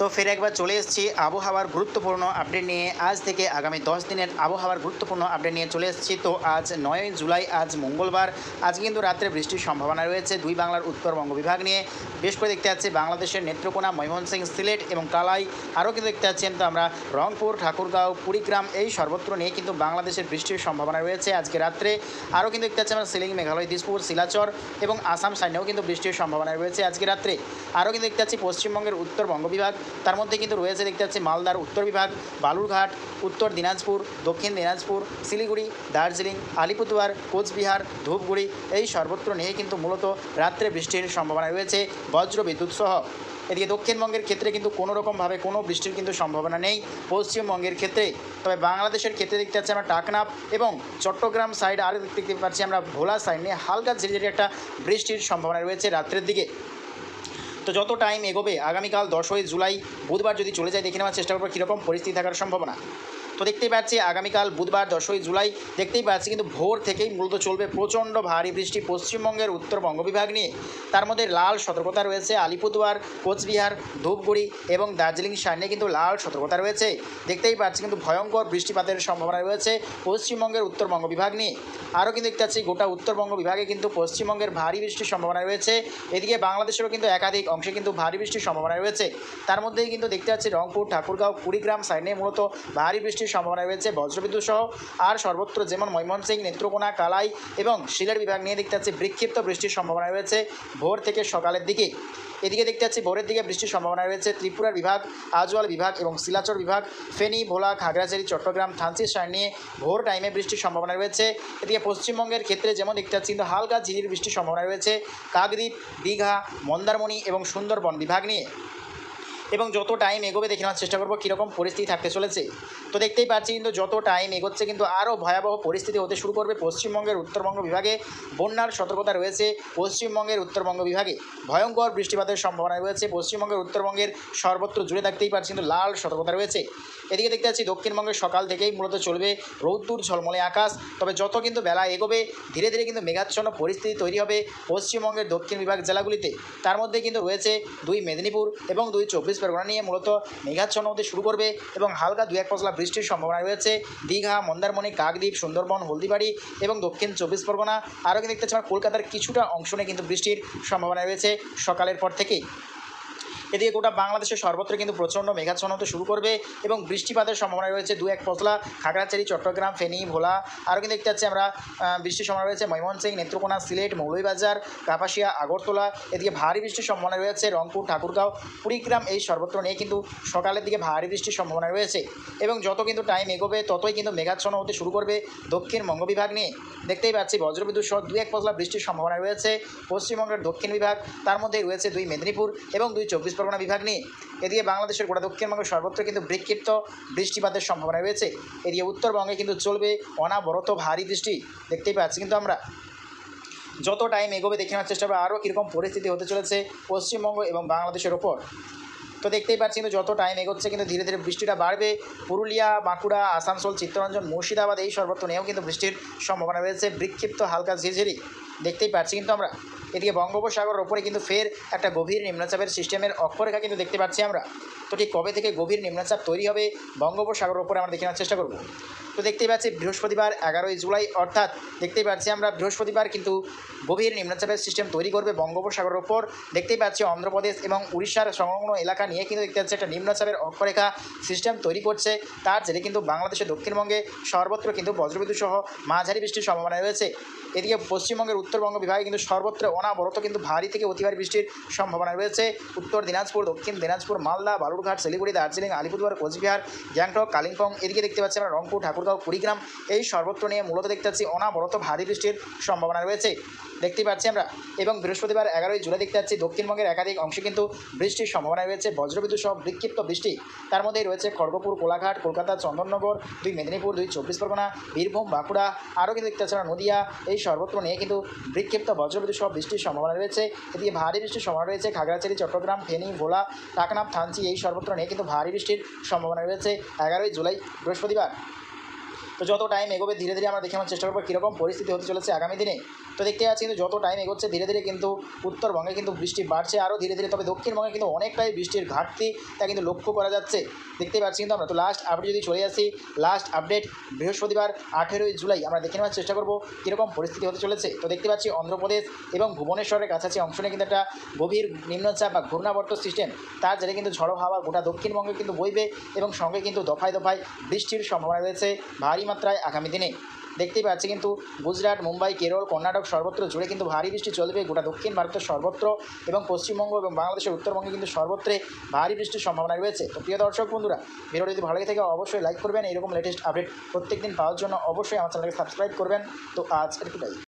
তো ফের একবার চলে এসেছি আবহাওয়ার গুরুত্বপূর্ণ আপডেট নিয়ে। আজ থেকে আগামী দশ দিনের আবহাওয়ার গুরুত্বপূর্ণ আপডেট নিয়ে চলে এসেছি। তো আজ নয় জুলাই, আজ মঙ্গলবার আজ কিন্তু রাত্রে বৃষ্টির সম্ভাবনা রয়েছে। দুই বাংলার উত্তরবঙ্গ বিভাগ নিয়ে বেশ করে দেখতে পাচ্ছি, বাংলাদেশের নেত্রকোনা, ময়মনসিংহ, সিলেট এবং কালাই আরও কিন্তু দেখতে পাচ্ছেন তো আমরা রংপুর, ঠাকুরগাঁও, কুড়িগ্রাম এই সর্বত্র নিয়ে কিন্তু বাংলাদেশের বৃষ্টির সম্ভাবনা রয়েছে। আজকে রাত্রে আরও কিন্তু দেখতে পাচ্ছি আমরা সিলিং, মেঘালয়, দিসপুর, শিলাচর এবং আসাম সাইডেও কিন্তু বৃষ্টির সম্ভাবনা রয়েছে। আজকে রাত্রে আরও কিন্তু দেখতে পাচ্ছি পশ্চিমবঙ্গের উত্তরবঙ্গ বিভাগ তার মধ্যে কিন্তু রয়েছে দেখতে পাচ্ছি মালদার উত্তর বিভাগ, বালুরঘাট, উত্তর দিনাজপুর, দক্ষিণ দিনাজপুর, শিলিগুড়ি, দার্জিলিং, আলিপুরদুয়ার, কোচবিহার, ধূপগুড়ি এই সর্বত্র নিয়ে কিন্তু মূলত রাত্রে বৃষ্টির সম্ভাবনা রয়েছে, বজ্র বিদ্যুৎ সহ। এদিকে দক্ষিণবঙ্গের ক্ষেত্রে কিন্তু কোনো রকমভাবে কোনো বৃষ্টির কিন্তু সম্ভাবনা নেই, পশ্চিমবঙ্গের ক্ষেত্রে। তবে বাংলাদেশের ক্ষেত্রে দেখতে পাচ্ছি আমরা টাকনাফ এবং চট্টগ্রাম সাইড আর দেখতে পাচ্ছি আমরা ভোলা সাইড নিয়ে হালকা ঝিরিঝিরি একটা বৃষ্টির সম্ভাবনা রয়েছে রাত্রের দিকে। তো যত টাইম এগোবে, আগামীকাল দশই জুলাই, বুধবার যদি চলে যায়, দেখে নেওয়ার চেষ্টা করব। কীরকম পরিস্থিতি থাকার সম্ভাবনা? তো দেখতেই পাচ্ছি আগামীকাল বুধবার, দশই জুলাই, দেখতেই পাচ্ছি কিন্তু ভোর থেকেই মূলত চলবে প্রচণ্ড ভারী বৃষ্টি পশ্চিমবঙ্গের উত্তরবঙ্গ বিভাগ নিয়ে। তার মধ্যে লাল সতর্কতা রয়েছে আলিপুরদুয়ার, কোচবিহার, ধূপগুড়ি এবং দার্জিলিং সাইডে কিন্তু লাল সতর্কতা রয়েছে। দেখতেই পাচ্ছি কিন্তু ভয়ঙ্কর বৃষ্টিপাতের সম্ভাবনা রয়েছে পশ্চিমবঙ্গের উত্তরবঙ্গ বিভাগ নিয়ে। আরও কিন্তু দেখতে পাচ্ছি গোটা উত্তরবঙ্গ বিভাগে কিন্তু পশ্চিমবঙ্গের ভারী বৃষ্টির সম্ভাবনা রয়েছে। এদিকে বাংলাদেশেরও কিন্তু একাধিক অংশে কিন্তু ভারী বৃষ্টির সম্ভাবনা রয়েছে। তার মধ্যেই কিন্তু দেখতে পাচ্ছি রংপুর, ঠাকুরগাঁও, কুড়িগ্রাম সাইডে মূলত ভারী বৃষ্টির সম্ভাবনা রয়েছে বজ্রবিদ্যুৎ সহ। আর সর্বত্র যেমন ময়মনসিংহ, নেত্রকোনা, কালাই এবং শিলের বিভাগ নিয়ে দেখতে পাচ্ছি বিক্ষিপ্ত বৃষ্টির সম্ভাবনা রয়েছে ভোর থেকে সকালের দিকে। এদিকে দেখতে পাচ্ছি ভোরের দিকে বৃষ্টির সম্ভাবনা রয়েছে ত্রিপুরার বিভাগ, আজওয়াল বিভাগ এবং শিলাচর বিভাগ, ফেনী, ভোলা, খাগড়াছড়ি, চট্টগ্রাম থানচির সাইড নিয়ে ভোর টাইমে বৃষ্টির সম্ভাবনা রয়েছে। এদিকে পশ্চিমবঙ্গের ক্ষেত্রে যেমন দেখতে পাচ্ছি কিন্তু হালকা ঝিরির বৃষ্টির সম্ভাবনা রয়েছে কাকদ্বীপ দীঘা মন্দারমণি এবং সুন্দরবন বিভাগ নিয়ে। এবং যত টাইম এগোবে, দেখে নেওয়ার চেষ্টা করব কীরকম পরিস্থিতি থাকতে চলেছে। তো দেখতেই পাচ্ছি কিন্তু যত টাইম এগোচ্ছে, কিন্তু আরও ভয়াবহ পরিস্থিতি হতে শুরু করবে পশ্চিমবঙ্গের উত্তরবঙ্গ বিভাগে। বন্যার সতর্কতা রয়েছে পশ্চিমবঙ্গের উত্তরবঙ্গ বিভাগে। ভয়ঙ্কর বৃষ্টিপাতের সম্ভাবনা রয়েছে পশ্চিমবঙ্গের উত্তরবঙ্গের সর্বত্র জুড়ে থাকতেই পারছি কিন্তু লাল সতর্কতা রয়েছে। এদিকে দেখতে পাচ্ছি দক্ষিণবঙ্গের সকাল থেকেই মূলত চলবে রৌদ্দুর ঝলমলে আকাশ, তবে যত কিন্তু বেলা এগোবে, ধীরে ধীরে কিন্তু মেঘাচ্ছন্ন পরিস্থিতি তৈরি হবে পশ্চিমবঙ্গের দক্ষিণ বিভাগ জেলাগুলিতে। তার মধ্যে কিন্তু রয়েছে দুই মেদিনীপুর এবং দুই চব্বিশ পরগনা নিয়ে মূলত মেঘাচ্ছন্ন হতে শুরু করবে এবং হালকা দু এক পশলা বৃষ্টির সম্ভাবনা রয়েছে। দীঘা, মন্দারমণি, কাকদ্বীপ, সুন্দরবন, হলদিবাড়ি এবং দক্ষিণ চব্বিশ পরগনা। আরও দেখতে পাচ্ছি কলকাতার কিছুটা অংশ নিয়ে কিন্তু বৃষ্টির সম্ভাবনা রয়েছে সকালের পর থেকেই। এদিকে গোটা বাংলাদেশের সর্বত্র কিন্তু প্রচণ্ড মেঘাচ্ছন্ন হতে শুরু করবে এবং বৃষ্টিপাতের সম্ভাবনা রয়েছে দু এক পশলা খাগড়াছড়ি, চট্টগ্রাম, ফেনী, ভোলা। আরও কিন্তু দেখতে পাচ্ছি আমরা বৃষ্টির সম্ভাবনা রয়েছে ময়মনসিংহ, নেত্রকোনা, সিলেট, মৌলভীবাজার, কাপাসিয়া, আগরতলা। এদিকে ভারী বৃষ্টির সম্ভাবনা রয়েছে রংপুর, ঠাকুরগাঁও, কুড়িগ্রাম এই সর্বত্র নিয়ে কিন্তু সকালের দিকে ভারী বৃষ্টির সম্ভাবনা রয়েছে। এবং যত কিন্তু টাইম এগোবে, ততই কিন্তু মেঘাচ্ছন্ন হতে শুরু করবে দক্ষিণবঙ্গ বিভাগ নিয়ে। দেখতেই পাচ্ছি বজ্রবিদ্যুৎ সহ দু এক পশলা বৃষ্টির সম্ভাবনা রয়েছে। পশ্চিমবঙ্গের দক্ষিণ বিভাগ, তার মধ্যেই রয়েছে দুই মেদিনীপুর এবং দুই চব্বিশ পরগনা বিভাগ নিয়ে এদিকে বাংলাদেশের গোটা দক্ষিণবঙ্গের সর্বত্র কিন্তু বিক্ষিপ্ত বৃষ্টিপাতের সম্ভাবনা রয়েছে। এদিকে উত্তরবঙ্গে কিন্তু চলবে অনাবরত ভারী বৃষ্টি, দেখতেই পাচ্ছি। কিন্তু আমরা যত টাইম এগোবে দেখে নেওয়ার চেষ্টা করব, আরও কীরকম পরিস্থিতি হতে চলেছে পশ্চিমবঙ্গ এবং বাংলাদেশের ওপর। তো দেখতেই পাচ্ছি কিন্তু যত টাইম এগোচ্ছে কিন্তু ধীরে ধীরে বৃষ্টিটা বাড়বে। পুরুলিয়া, বাঁকুড়া, আসানসোল, চিত্তরঞ্জন, মুর্শিদাবাদ এই সর্বত্র নিয়েও কিন্তু বৃষ্টির সম্ভাবনা রয়েছে। বিক্ষিপ্ত হালকা ঝিরঝিরি, দেখতেই পাচ্ছি। কিন্তু আমরা এদিকে বঙ্গোপসাগরের ওপরে কিন্তু ফের একটা গভীর নিম্নচাপের সিস্টেমের অক্ষরেখা কিন্তু দেখতে পাচ্ছি আমরা। তো ঠিক কবে থেকে গভীর নিম্নচাপ তৈরি হবে বঙ্গোপসাগরের ওপরে আমরা দেখে নেওয়ার চেষ্টা করব। তো দেখতেই পাচ্ছি বৃহস্পতিবার এগারোই জুলাই, অর্থাৎ দেখতেই পাচ্ছি আমরা বৃহস্পতিবার কিন্তু গভীর নিম্নচাপের সিস্টেম তৈরি করবে বঙ্গোপসাগরের ওপর। দেখতেই পাচ্ছি অন্ধ্রপ্রদেশ এবং উড়িষ্যার সংলগ্ন এলাকা নিয়ে কিন্তু দেখতে পাচ্ছি একটা নিম্নচাপের অক্ষরেখা সিস্টেম তৈরি করছে। তার জেরে কিন্তু বাংলাদেশের দক্ষিণবঙ্গে সর্বত্র কিন্তু বজ্রবিদ্যুৎ সহ মাঝারি বৃষ্টির সম্ভাবনা রয়েছে। এদিকে পশ্চিমবঙ্গের উত্তরবঙ্গ বিভাগে কিন্তু সর্বত্র অনাবরত কিন্তু ভারী থেকে অতি ভারী বৃষ্টির সম্ভাবনা রয়েছে। উত্তর দিনাজপুর, দক্ষিণ দিনাজপুর, মালদা, বালুরঘাট শিলিগুড়ি দার্জিলিং, আলিপুরদুয়ার, কোচবিহার, গ্যাংটক, কালিম্পং এদিকে দেখতে পাচ্ছি আমরা রংপুর, ঠাকুরগাঁও, কুড়িগ্রাম এই সর্বত্র নিয়ে মূলত দেখতে পাচ্ছি অনাবরত ভারী বৃষ্টির সম্ভাবনা রয়েছে। দেখতে পাচ্ছি আমরা এবং বৃহস্পতিবার এগারোই জুলাই দেখতে পাচ্ছি দক্ষিণবঙ্গের একাধিক অংশে কিন্তু বৃষ্টির সম্ভাবনা রয়েছে। বজ্রবিদ্যুৎ সহ বিক্ষিপ্ত বৃষ্টি। তার মধ্যেই রয়েছে খড়গপুর, কোলাঘাট, কলকাতা, চন্দননগর, দুই মেদিনীপুর, দুই চব্বিশ পরগনা, বীরভূম, বাঁকুড়া, আরও কিন্তু দেখতে পাচ্ছি আমরা নদিয়া, এই সর্বত্র নিয়ে কিন্তু বিক্ষিপ্ত বজ্রবিদ্যুৎ সহ বৃষ্টির সম্ভাবনা রয়েছে। এদিকে ভারী বৃষ্টির সম্ভাবনা রয়েছে খাগড়াছড়ি, চট্টগ্রাম, ফেনী, ভোলা, টাকনাফ থানচি এই সর্বত্র নেই, কিন্তু ভারী বৃষ্টির সম্ভাবনা রয়েছে। এগারোই জুলাই বৃহস্পতিবার। তো যত টাইম এগোবে, ধীরে ধীরে আমরা দেখে আমার চেষ্টা করব কীরকম পরিস্থিতি হতে চলেছে আগামী দিনে। তো দেখতে পাচ্ছি কিন্তু যত টাইম এগোচ্ছে, ধীরে ধীরে কিন্তু উত্তরবঙ্গে কিন্তু বৃষ্টি বাড়ছে আরও ধীরে ধীরে। তবে দক্ষিণবঙ্গে কিন্তু অনেকটাই বৃষ্টির ঘাটতি, তা কিন্তু লক্ষ্য করা যাচ্ছে। দেখতে পাচ্ছি কিন্তু আমরা। তো লাস্ট আপডেট যদি চলে আসি লাস্ট আপডেট বৃহস্পতিবার, আঠেরোই জুলাই। আমরা দেখে নেওয়ার চেষ্টা করব কীরকম পরিস্থিতি হতে চলেছে। তো দেখতে পাচ্ছি অন্ধ্রপ্রদেশ এবং ভুবনেশ্বরের কাছাকাছি অংশ নিয়ে কিন্তু একটা গভীর নিম্নচাপ বা ঘূর্ণাবর্ত সিস্টেম তার জেরে কিন্তু ঝড়ো হাওয়া গোটা দক্ষিণবঙ্গে কিন্তু বইবে এবং সঙ্গে কিন্তু দফায় দফায় বৃষ্টির সম্ভাবনা রয়েছে। ভারী মাত্রায় আগামী দিনে। দেখতেই পাচ্ছি কিন্তু গুজরাট, মুম্বাই, কেরল, কর্ণাটক সর্বত্র জুড়ে কিন্তু ভারী বৃষ্টি চলবে। গোটা দক্ষিণ ভারতের সর্বত্র এবং পশ্চিমবঙ্গ এবং বাংলাদেশের উত্তরবঙ্গে কিন্তু সর্বত্রে ভারী বৃষ্টির সম্ভাবনা রয়েছে। তো প্রিয় দর্শক বন্ধুরা ভিডিও যদি ভালো লাগে থাকে অবশ্যই লাইক করবেন। এরকম লেটেস্ট আপডেট প্রত্যেকদিন পাওয়ার জন্য অবশ্যই আমার চ্যানেলকে সাবস্ক্রাইব করবেন। তো আজ এটুকুটাই।